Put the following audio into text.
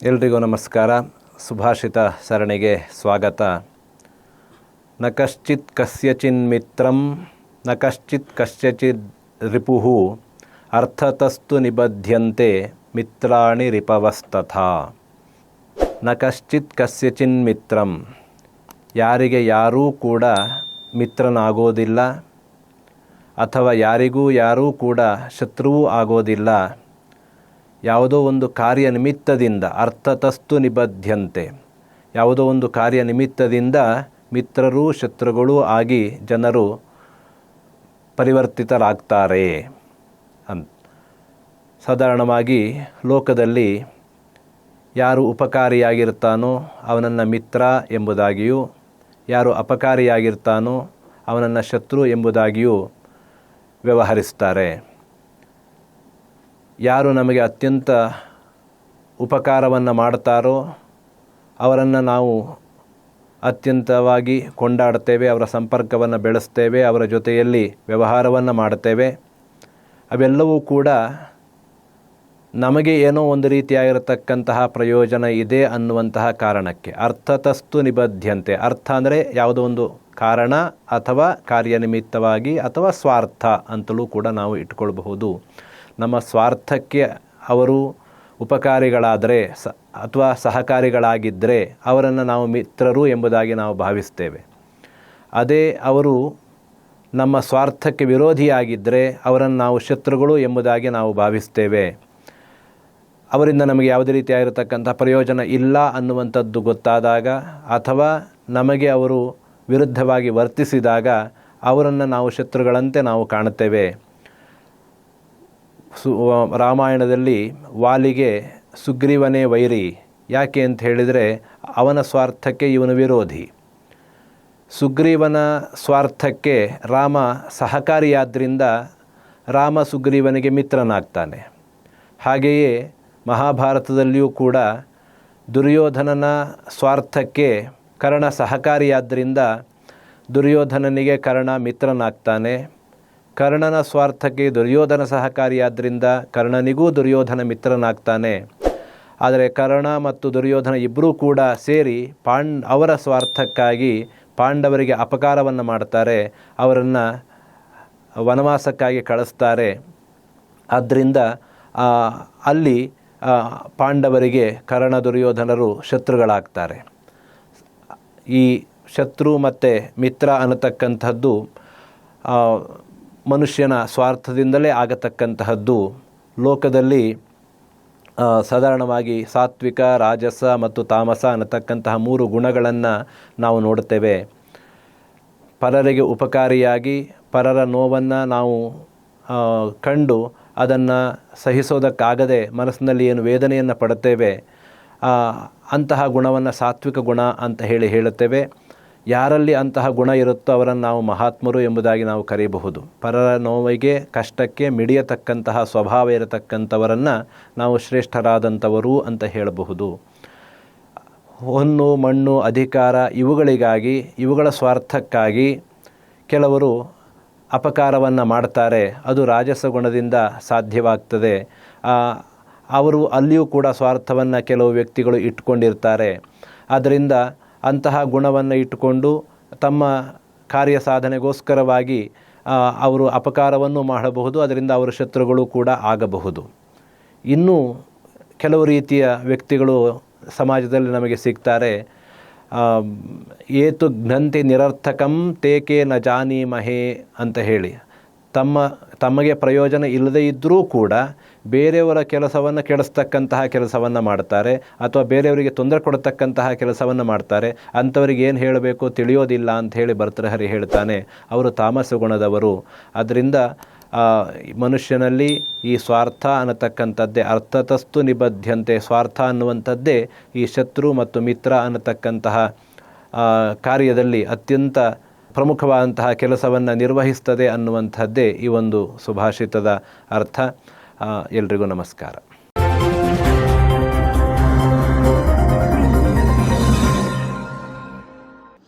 ಎಲ್ರಿಗೂ ನಮಸ್ಕಾರ. ಸುಭಾಷಿತ ಸರಣಿಗೆ ಸ್ವಾಗತ. ನ ಕಶ್ಚಿತ್ ಕಸ್ಯಚಿನ್ ಮಿತ್ರಂ, ನ ಕಶ್ಚಿತ್ ಕಸ್ಯಚಿದ್ ರಿಪುಃ ಅರ್ಥತಸ್ತು ನಿಬಧ್ಯಂತೆ ಮಿತ್ರಾಣಿ ರಿಪವಸ್ತಥಾ. ನ ಕಶ್ಚಿತ್ ಕಸ್ಯಚಿನ್ ಮಿತ್ರಂ, ಯಾರಿಗೆ ಯಾರೂ ಕೂಡ ಮಿತ್ರನಾಗೋದಿಲ್ಲ, ಅಥವಾ ಯಾರಿಗೂ ಯಾರೂ ಕೂಡ ಶತ್ರುವೂ ಆಗೋದಿಲ್ಲ ಯಾವುದೋ ಒಂದು ಕಾರ್ಯ ನಿಮಿತ್ತದಿಂದ ಅರ್ಥತಸ್ತು ನಿಬದ್ಧಂತೆ ಯಾವುದೋ ಒಂದು ಕಾರ್ಯ ನಿಮಿತ್ತದಿಂದ ಮಿತ್ರರೂ ಶತ್ರುಗಳೂ ಆಗಿ ಜನರು ಪರಿವರ್ತಿತರಾಗ್ತಾರೆ ಅಂತ ಸಾಧಾರಣವಾಗಿ ಲೋಕದಲ್ಲಿ ಯಾರು ಉಪಕಾರಿಯಾಗಿರ್ತಾನೋ ಅವನನ್ನು ಮಿತ್ರ ಎಂಬುದಾಗಿಯೂ, ಯಾರು ಅಪಕಾರಿಯಾಗಿರ್ತಾನೋ ಅವನನ್ನು ಶತ್ರು ಎಂಬುದಾಗಿಯೂ ವ್ಯವಹರಿಸ್ತಾರೆ. ಯಾರು ನಮಗೆ ಅತ್ಯಂತ ಉಪಕಾರವನ್ನು ಮಾಡ್ತಾರೋ ಅವರನ್ನು ನಾವು ಅತ್ಯಂತವಾಗಿ ಕೊಂಡಾಡ್ತೇವೆ, ಅವರ ಸಂಪರ್ಕವನ್ನು ಬೆಳೆಸ್ತೇವೆ, ಅವರ ಜೊತೆಯಲ್ಲಿ ವ್ಯವಹಾರವನ್ನು ಮಾಡ್ತೇವೆ. ಅವೆಲ್ಲವೂ ಕೂಡ ನಮಗೆ ಏನೋ ಒಂದು ರೀತಿಯಾಗಿರತಕ್ಕಂತಹ ಪ್ರಯೋಜನ ಇದೆ ಅನ್ನುವಂತಹ ಕಾರಣಕ್ಕೆ. ಅರ್ಥತಸ್ತು ನಿಬದ್ಧಂತೆ ಅರ್ಥ ಅಂದರೆ ಯಾವುದೋ ಒಂದು ಕಾರಣ ಅಥವಾ ಕಾರ್ಯನಿಮಿತ್ತವಾಗಿ ಅಥವಾ ಸ್ವಾರ್ಥ ಅಂತಲೂ ಕೂಡ ನಾವು ಇಟ್ಕೊಳ್ಬಹುದು. ನಮ್ಮ ಸ್ವಾರ್ಥಕ್ಕೆ ಅವರು ಉಪಕಾರಿಗಳಾದರೆ, ಸ, ಅಥವಾ ಸಹಕಾರಿಗಳಾಗಿದ್ದರೆ ಅವರನ್ನು ನಾವು ಮಿತ್ರರು ಎಂಬುದಾಗಿ ನಾವು ಭಾವಿಸ್ತೇವೆ. ಅದೇ ಅವರು ನಮ್ಮ ಸ್ವಾರ್ಥಕ್ಕೆ ವಿರೋಧಿಯಾಗಿದ್ದರೆ ಅವರನ್ನು ನಾವು ಶತ್ರುಗಳು ಎಂಬುದಾಗಿ ನಾವು ಭಾವಿಸ್ತೇವೆ. ಅವರಿಂದ ನಮಗೆ ಯಾವುದೇ ರೀತಿಯಾಗಿರತಕ್ಕಂಥ ಪ್ರಯೋಜನ ಇಲ್ಲ ಅನ್ನುವಂಥದ್ದು ಗೊತ್ತಾದಾಗ ಅಥವಾ ನಮಗೆ ಅವರು ವಿರುದ್ಧವಾಗಿ ವರ್ತಿಸಿದಾಗ ಅವರನ್ನು ನಾವು ಶತ್ರುಗಳಂತೆ ನಾವು ಕಾಣುತ್ತೇವೆ. ಸು ರಾಮಾಯಣದಲ್ಲಿ ವಾಲಿಗೆ, ಸುಗ್ರೀವನೇ ವೈರಿ, ಯಾಕೆ ಅಂತ ಹೇಳಿದರೆ ಅವನ ಸ್ವಾರ್ಥಕ್ಕೆ ಇವನು ವಿರೋಧಿ. ಸುಗ್ರೀವನ ಸ್ವಾರ್ಥಕ್ಕೆ ರಾಮ ಸಹಕಾರಿಯಾದ್ದರಿಂದ ರಾಮ ಸುಗ್ರೀವನಿಗೆ ಮಿತ್ರನಾಗ್ತಾನೆ. ಹಾಗೆಯೇ ಮಹಾಭಾರತದಲ್ಲಿಯೂ ಕೂಡ ದುರ್ಯೋಧನನ ಸ್ವಾರ್ಥಕ್ಕೆ ಕರ್ಣ ಸಹಕಾರಿಯಾದ್ದರಿಂದ ದುರ್ಯೋಧನನಿಗೆ ಕರ್ಣ ಮಿತ್ರನಾಗ್ತಾನೆ. ಕರ್ಣನ ಸ್ವಾರ್ಥಕ್ಕೆ ದುರ್ಯೋಧನ ಸಹಕಾರಿಯಾದ್ದರಿಂದ ಕರ್ಣನಿಗೂ ದುರ್ಯೋಧನ ಮಿತ್ರನಾಗ್ತಾನೆ. ಆದರೆ ಕರ್ಣ ಮತ್ತು ದುರ್ಯೋಧನ ಇಬ್ಬರೂ ಕೂಡ ಸೇರಿ ಪಾಂಡ್, ಅವರ ಸ್ವಾರ್ಥಕ್ಕಾಗಿ ಪಾಂಡವರಿಗೆ ಅಪಕಾರವನ್ನು ಮಾಡ್ತಾರೆ. ಅವರನ್ನು ವನವಾಸಕ್ಕಾಗಿ ಕಳಿಸ್ತಾರೆ. ಆದ್ದರಿಂದ ಅಲ್ಲಿ ಪಾಂಡವರಿಗೆ ಕರ್ಣ ದುರ್ಯೋಧನರು ಶತ್ರುಗಳಾಗ್ತಾರೆ. ಈ ಶತ್ರು ಮತ್ತು ಮಿತ್ರ ಅನ್ನತಕ್ಕಂಥದ್ದು ಮನುಷ್ಯನ ಸ್ವಾರ್ಥದಿಂದಲೇ ಆಗತಕ್ಕಂತಹದ್ದು ಲೋಕದಲ್ಲಿ ಸಾಧಾರಣವಾಗಿ ಸಾತ್ವಿಕ, ರಾಜಸ ಮತ್ತು ತಾಮಸ ಅನ್ನತಕ್ಕಂತಹ ಮೂರು ಗುಣಗಳನ್ನು ನಾವು ನೋಡುತ್ತೇವೆ. ಪರರಿಗೆ ಉಪಕಾರಿಯಾಗಿ, ಪರರ ನೋವನ್ನು ನಾವು ಕಂಡು ಅದನ್ನು ಸಹಿಸೋದಕ್ಕಾಗದೆ ಮನಸ್ಸಿನಲ್ಲಿ ಏನು ವೇದನೆಯನ್ನು ಪಡುತ್ತೇವೆ ಅಂತಹ ಗುಣವನ್ನು ಸಾತ್ವಿಕ ಗುಣ ಅಂತ ಹೇಳಿ ಹೇಳುತ್ತೇವೆ. ಯಾರಲ್ಲಿ ಅಂತಹ ಗುಣ ಇರುತ್ತೋ ಅವರನ್ನು ನಾವು ಮಹಾತ್ಮರು ಎಂಬುದಾಗಿ ನಾವು ಕರೆಯಬಹುದು ಪರರ ನೋವಿಗೆ, ಕಷ್ಟಕ್ಕೆ ಮಿಡಿಯತಕ್ಕಂತಹ ಸ್ವಭಾವ ಇರತಕ್ಕಂಥವರನ್ನು ನಾವು ಶ್ರೇಷ್ಠರಾದಂಥವರು ಅಂತ ಹೇಳಬಹುದು. ಹೊನ್ನು, ಮಣ್ಣು, ಅಧಿಕಾರ ಇವುಗಳಿಗಾಗಿ, ಇವುಗಳ ಸ್ವಾರ್ಥಕ್ಕಾಗಿ ಕೆಲವರು ಅಪಕಾರವನ್ನು ಮಾಡ್ತಾರೆ. ಅದು ರಾಜಸ ಗುಣದಿಂದ ಸಾಧ್ಯವಾಗ್ತದೆ. ಅವರು ಅಲ್ಲಿಯೂ ಕೂಡ ಸ್ವಾರ್ಥವನ್ನು ಕೆಲವು ವ್ಯಕ್ತಿಗಳು ಇಟ್ಕೊಂಡಿರ್ತಾರೆ. ಆದ್ದರಿಂದ ಅಂತಹ ಗುಣವನ್ನು ಇಟ್ಟುಕೊಂಡು ತಮ್ಮ ಕಾರ್ಯ ಸಾಧನೆಗೋಸ್ಕರವಾಗಿ ಅವರು ಅಪಕಾರವನ್ನು ಮಾಡಬಹುದು, ಅದರಿಂದ ಅವರ ಶತ್ರುಗಳು ಕೂಡ ಆಗಬಹುದು. ಇನ್ನೂ ಕೆಲವು ರೀತಿಯ ವ್ಯಕ್ತಿಗಳು ಸಮಾಜದಲ್ಲಿ ನಮಗೆ ಸಿಗ್ತಾರೆ ಏತು ಘ್ನಂತಿ ನಿರರ್ಥಕಂ ತೇಕೆ ನ ಜಾನಿ ಮಹೇ ಅಂತ ಹೇಳಿ. ತಮ್ಮ, ತಮಗೆ ಪ್ರಯೋಜನ ಇಲ್ಲದೇ ಇದ್ದರೂ ಕೂಡ ಬೇರೆಯವರ ಕೆಲಸವನ್ನು ಕೆಡಿಸ್ತಕ್ಕಂತಹ ಕೆಲಸವನ್ನು ಮಾಡ್ತಾರೆ ಅಥವಾ ಬೇರೆಯವರಿಗೆ ತೊಂದರೆ ಕೊಡತಕ್ಕಂತಹ ಕೆಲಸವನ್ನು ಮಾಡ್ತಾರೆ. ಅಂಥವರಿಗೆ ಏನು ಹೇಳಬೇಕು ತಿಳಿಯೋದಿಲ್ಲ ಅಂತ ಹೇಳಿ ಭರ್ತೃಹರಿ ಹೇಳ್ತಾನೆ. ಅವರು ತಾಮಸ ಗುಣದವರು. ಅದರಿಂದ ಮನುಷ್ಯನಲ್ಲಿ ಈ ಸ್ವಾರ್ಥ ಅನ್ನತಕ್ಕಂಥದ್ದೇ, ಅರ್ಥತಸ್ತು ನಿಬದ್ಧಂತೆ ಸ್ವಾರ್ಥ ಅನ್ನುವಂಥದ್ದೇ ಈ ಶತ್ರು ಮತ್ತು ಮಿತ್ರ ಅನ್ನತಕ್ಕಂತಹ ಕಾರ್ಯದಲ್ಲಿ ಅತ್ಯಂತ ಪ್ರಮುಖವಾದಂತಹ ಕೆಲಸವನ್ನು ನಿರ್ವಹಿಸ್ತದೆ ಅನ್ನುವಂಥದ್ದೇ ಈ ಒಂದು ಸುಭಾಷಿತದ ಅರ್ಥ. ಎಲ್ರಿಗೂ ನಮಸ್ಕಾರ.